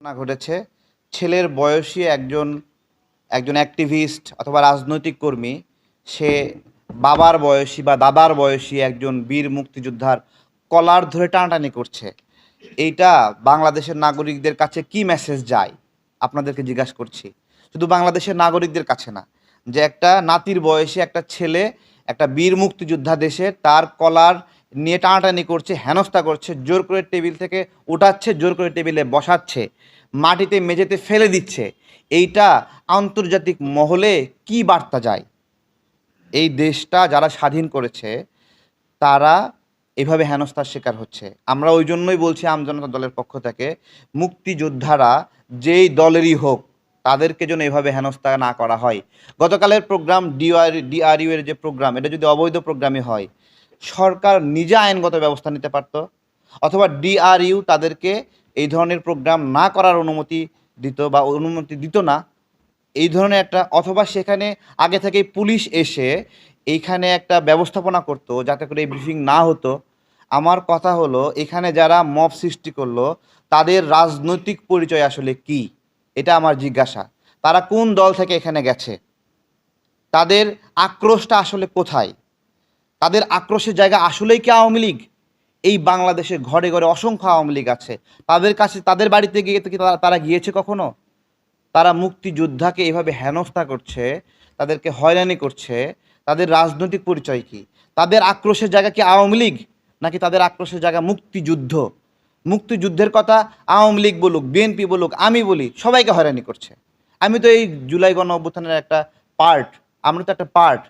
ঘটনা ঘটেছে। ছেলের বয়সী একজন একজন অ্যাক্টিভিস্ট অথবা রাজনৈতিক কর্মী, সে বাবার বয়সী বা দাদার বয়সী একজন বীর মুক্তিযোদ্ধার কলার ধরে টানাটানি করছে। এইটা বাংলাদেশের নাগরিকদের কাছে কি মেসেজ যায়? আপনাদেরকে জিজ্ঞাসা করছি। শুধু বাংলাদেশের নাগরিকদের কাছে না, যে একটা নাতির বয়সী একটা ছেলে, একটা বীর মুক্তিযোদ্ধা দেশে তার কলার নিয়ে টানাটানি করছে, হেনস্থা করছে, জোর করে টেবিল থেকে উঠাচ্ছে, জোর করে টেবিলে বসাচ্ছে, মাটিতে মেঝেতে ফেলে দিচ্ছে। এইটা আন্তর্জাতিক মহলে কি বার্তা যায়? এই দেশটা যারা স্বাধীন করেছে, তারা এভাবে হেনস্থার শিকার হচ্ছে। আমরা ওই জন্যই বলছি আমজনতা দলের পক্ষ থেকে, মুক্তিযোদ্ধারা যেই দলেরই হোক, তাদেরকে যেন এভাবে হেনস্থা না করা হয়। গতকালের প্রোগ্রাম ডিআর ডিআরইউ এর যে প্রোগ্রাম, এটা যদি অবৈধ প্রোগ্রামই হয় সরকার নিজে আইনগত ব্যবস্থা নিতে পারত, অথবা ডিআরইউ তাদেরকে এই ধরনের প্রোগ্রাম না করার অনুমতি দিত বা অনুমতি দিত না। এই ধরনের একটা, অথবা সেখানে আগে থেকেই পুলিশ এসে এইখানে একটা ব্যবস্থাপনা করতো যাতে করে এই ব্রিফিং না হতো। আমার কথা হলো, এখানে যারা মব সৃষ্টি করল, তাদের রাজনৈতিক পরিচয় আসলে কি? এটা আমার জিজ্ঞাসা। তারা কোন দল থেকে এখানে গেছে? তাদের আক্রোশটা আসলে কোথায়? তাদের আক্রোশের জায়গা আসলেই কি আওয়ামী লীগ? এই বাংলাদেশে ঘরে ঘরে অসংখ্য আওয়ামী লীগ আছে। তাদের কাছে, তাদের বাড়িতে গিয়ে কি তারা গিয়েছে কখনো? তারা মুক্তিযোদ্ধাকে এভাবে হেনস্থা করছে, তাদেরকে হয়রানি করছে, তাদের রাজনৈতিক পরিচয় কি? তাদের আক্রোশের জায়গা কি আওয়ামী লীগ? নাকি তাদের আক্রোশের জায়গা মুক্তিযুদ্ধ? মুক্তিযুদ্ধের কথা আওয়ামী লীগ বলুক, বিএনপি বলুক, আমি বলি, সবাইকে হয়রানি করছে। আমি তো এই জুলাই গণ অভ্যুত্থানের একটা পার্ট আমরা তো একটা পার্ট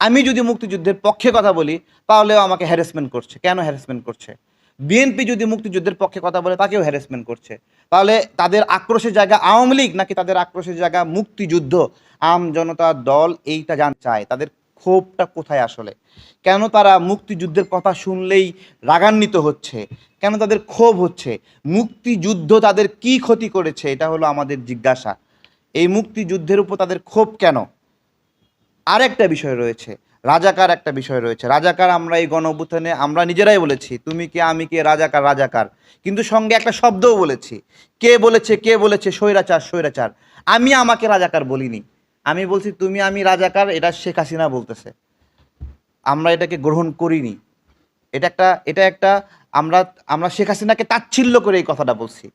আমি যদি মুক্তিযুদ্ধের পক্ষে কথা বলি, তাহলেও আমাকে হ্যারাসমেন্ট করছে। কেন হ্যারাসমেন্ট করছে? বিএনপি যদি মুক্তিযুদ্ধের পক্ষে কথা বলে, তাকেও হ্যারাসমেন্ট করছে। তাহলে তাদের আক্রোশের জায়গা আওয়ামী লীগ নাকি তাদের আক্রোশের জায়গা মুক্তিযুদ্ধ? আম জনতা দল এইটা জান চায়। তাদের ক্ষোভটা কোথায় আসলে? কেন তারা মুক্তিযুদ্ধের কথা শুনলেই রাগান্বিত হচ্ছে? কেন তাদের ক্ষোভ হচ্ছে? মুক্তিযুদ্ধ তাদের কি ক্ষতি করেছে? এটা হলো আমাদের জিজ্ঞাসা। এই মুক্তিযুদ্ধের উপর তাদের ক্ষোভ কেন? আরেকটা বিষয় রয়েছে, রাজাকার একটা বিষয় রয়েছে। রাজাকার আমরা এই গণ আমরা নিজেরাই বলেছি, তুমি কে, আমি কে, রাজাকার রাজাকার। কিন্তু সঙ্গে একটা শব্দও বলেছি, কে বলেছে কে বলেছে, স্বৈরাচার স্বৈরাচার। আমি আমাকে রাজাকার বলিনি। আমি বলছি, তুমি আমি রাজাকার, এটা শেখ হাসিনা বলতেছে। আমরা এটাকে গ্রহণ করিনি। এটা একটা এটা একটা, আমরা আমরা শেখ হাসিনাকে তাচ্ছিল্য করে এই কথাটা বলছি।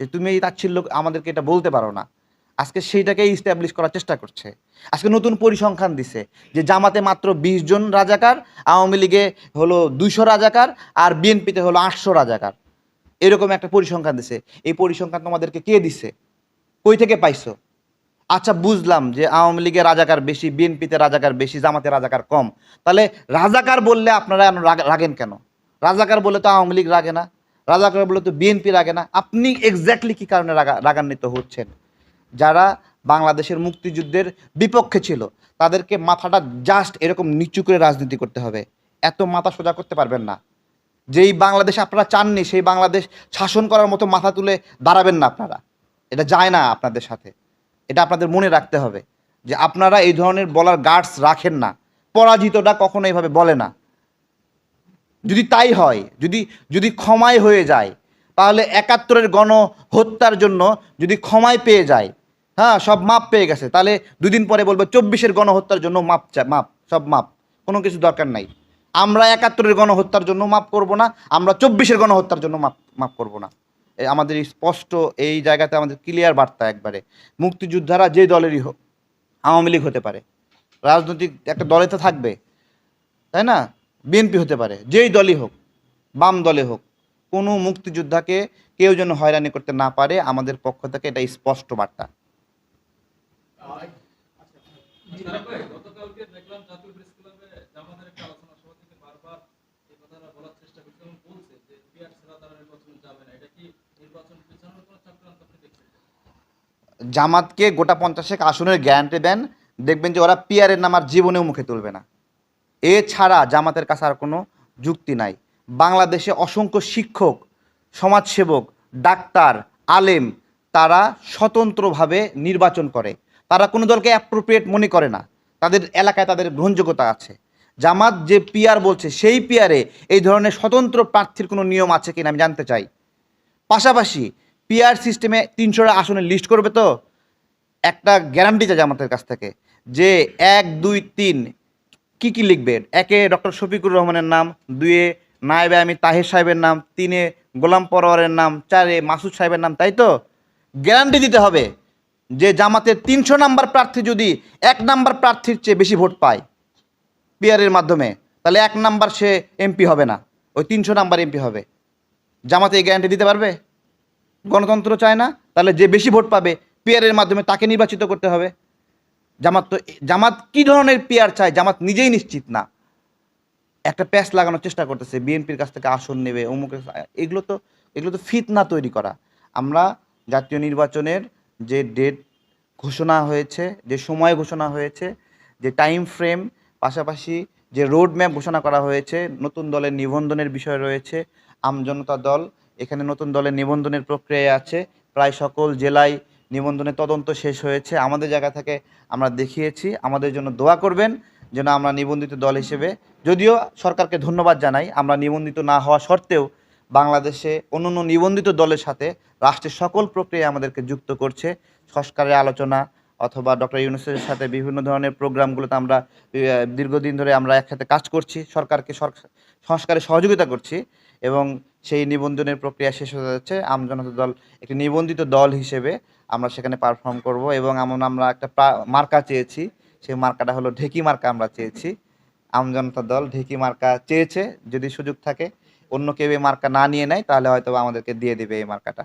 যে তুমি এই তাচ্ছিল্য আমাদেরকে এটা বলতে পারো না। আজকে সেইটাকে ইস্টাবলিশ করার চেষ্টা করছে। আজকে নতুন পরিসংখ্যান দিছে যে জামাতে মাত্র বিশ জন রাজাকার, আওয়ামী লীগে হলো দুইশো রাজাকার আর বিএনপিতে হলো আটশো রাজাকার। এরকম একটা পরিসংখ্যান দিছে। এই পরিসংখ্যান তোমাদেরকে কে দিছে? কই থেকে পাইছো? আচ্ছা বুঝলাম যে আওয়ামী লীগে রাজাকার বেশি, বিএনপিতে রাজাকার বেশি, জামাতে রাজাকার কম। তাহলে রাজাকার বললে আপনারা রাগেন কেন? রাজাকার বলে তো আওয়ামী লীগ রাগে না। রাজাকার বলে তো বিএনপি রাগে না। আপনি এক্স্যাক্টলি কি কারণে রাগা- রাগান্বিত হচ্ছেন? যারা বাংলাদেশের মুক্তিযুদ্ধের বিপক্ষে ছিল, তাদেরকে মাথাটা জাস্ট এরকম নিচু করে রাজনীতি করতে হবে। এত মাথা সোজা করতে পারবেন না। যেই বাংলাদেশ আপনারা চাননি, সেই বাংলাদেশ শাসন করার মতো মাথা তুলে দাঁড়াবেন না আপনারা। এটা যায় না আপনাদের সাথে। এটা আপনাদের মনে রাখতে হবে যে আপনারা এই ধরনের বলার গার্ডস রাখেন না। পরাজিতটা কখনো এইভাবে বলে না। যদি তাই হয়, যদি যদি ক্ষমায় হয়ে যায় তাহলে একাত্তরের গণ হত্যার জন্য যদি ক্ষমায় পেয়ে যায় হ্যাঁ সব মাপ পেয়ে গেছে, তাহলে দুদিন পরে বলব চব্বিশের গণহত্যার জন্য মাপ চায় মাপ, সব মাপ, কোনো কিছু দরকার নাই। আমরা একাত্তরের গণহত্যার জন্য মাপ করব না, আমরা চব্বিশের গণহত্যার জন্য মাপ মাপ করব না। আমাদের স্পষ্ট এই জায়গাতে আমাদের ক্লিয়ার বার্তা একবারে। মুক্তিযোদ্ধারা যে দলেরই হোক, আওয়ামী লীগ হতে পারে, রাজনৈতিক একটা দলে তো থাকবে, তাই না? বিএনপি হতে পারে, যেই দলই হোক, বাম দলে হোক কোনো মুক্তিযোদ্ধাকে কেউ যেন হয়রানি করতে না পারে, আমাদের পক্ষ থেকে এটা স্পষ্ট বার্তা। জামাতকে গোটা পঞ্চাশেক আসনের গ্যারান্টি দেন, দেখবেন যে ওরা পিয়ারের নাম আর জীবনেও মুখে তুলবে না। এছাড়া জামাতের কাছে আর কোনো যুক্তি নাই। বাংলাদেশে অসংখ্য শিক্ষক, সমাজসেবক, ডাক্তার, আলেম, তারা স্বতন্ত্রভাবে নির্বাচন করে। তারা কোনো দলকে অ্যাপ্রোপ্রিয়েট মনে করে না। তাদের এলাকায় তাদের গ্রহণযোগ্যতা আছে। জামাত যে পিয়ার বলছে, সেই পিয়ারে এই ধরনের স্বতন্ত্র প্রার্থীর কোনো নিয়ম আছে কিনা আমি জানতে চাই। পাশাপাশি পিয়ার সিস্টেমে তিনশোটা আসনে লিস্ট করবে তো? একটা গ্যারান্টি চাই জামাতের কাছ থেকে যে এক, দুই, তিন কি কি লিখবে? একে ডক্টর শফিকুর রহমানের নাম, দুয়ে নায়েবে আমি তাহির সাহেবের নাম, তিনে গোলাম পরোয়ারের নাম, চারে মাসুদ সাহেবের নাম, তাই তো? গ্যারান্টি দিতে হবে যে জামাতের তিনশো নাম্বার প্রার্থী যদি এক নাম্বার প্রার্থীর চেয়ে বেশি ভোট পায় পিয়ারের মাধ্যমে, তাহলে এক নাম্বার সে এমপি হবে না, ওই তিনশো নাম্বার এমপি হবে। জামাতে এই গ্যারান্টি দিতে পারবে? গণতন্ত্র চায় না, তাহলে যে বেশি ভোট পাবে পিআরের মাধ্যমে তাকে নির্বাচিত করতে হবে। জামাত তো জামাত কী ধরনের পিআর চায়? জামাত নিজেই নিশ্চিত না। একটা প্যাচ লাগানোর চেষ্টা করতেছে, বিএনপির কাছ থেকে আসন নেবে, অমুকের এগুলো তো এগুলো তো ফিতনা তৈরি করা। আমরা জাতীয় নির্বাচনের যে ডেট ঘোষণা হয়েছে, যে সময় ঘোষণা হয়েছে, যে টাইম ফ্রেম পাশাপাশি যে রোড ম্যাপ ঘোষণা করা হয়েছে, নতুন দলের নিবন্ধনের বিষয় রয়েছে আমজনতা দল, এখানে নতুন দলের নিবন্ধনের প্রক্রিয়ায় আছে, প্রায় সকল জেলায় নিবন্ধনের তদন্ত শেষ হয়েছে, আমাদের জায়গা থেকে আমরা দেখিয়েছি, আমাদের জন্য দোয়া করবেন। যেন আমরা নিবন্ধিত দল হিসেবে, যদিও সরকারকে ধন্যবাদ জানাই, আমরা নিবন্ধিত না হওয়া সত্ত্বেও বাংলাদেশে অন্যান্য নিবন্ধিত দলের সাথে রাষ্ট্রের সকল প্রক্রিয়া আমাদেরকে যুক্ত করছে। সংস্কারের আলোচনা অথবা ডক্টর ইউনুসের সাথে বিভিন্ন ধরনের প্রোগ্রামগুলোতে আমরা দীর্ঘদিন ধরে আমরা একসাথে কাজ করছি, সরকারকে সংস্কারে সহযোগিতা করছি এবং সেই নিবন্ধনের প্রক্রিয়া শেষ হয়ে যাচ্ছে। আমজনতা দল একটি নিবন্ধিত দল হিসেবে আমরা সেখানে পারফর্ম করব এবং এমন আমরা একটা মার্কা চেয়েছি সেই মার্কাটা হলো ঢেকি মার্কা আমরা চেয়েছি। আমজনতা দল ঢেকি মার্কা চেয়েছে, যদি সুযোগ থাকে। অন্য কেউ এই মার্কা না নিয়ে নেয়, তাহলে হয়তো আমাদেরকে দিয়ে দিবে এই মার্কাটা।